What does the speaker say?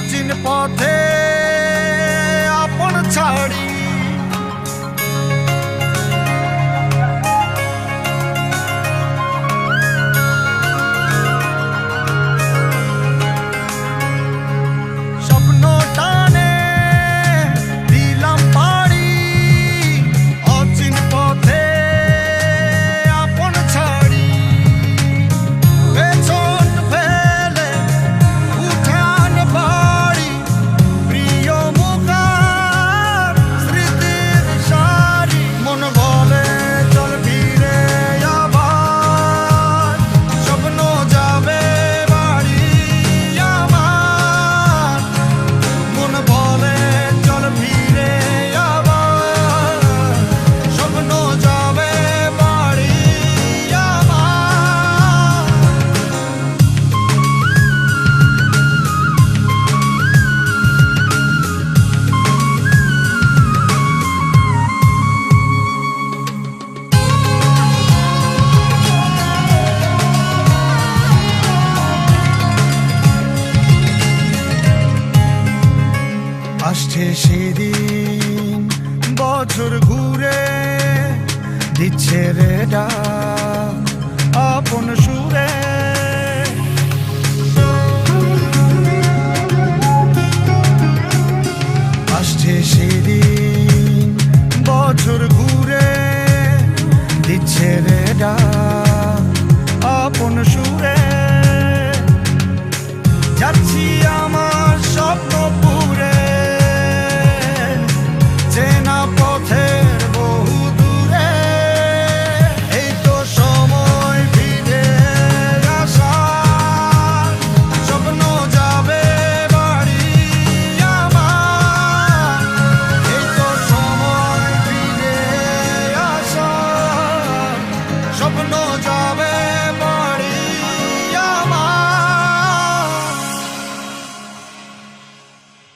প্রাচীন পথে আপন ছাড়ি আসছে সেদিন বছর ঘুরে দিচ্ছে রে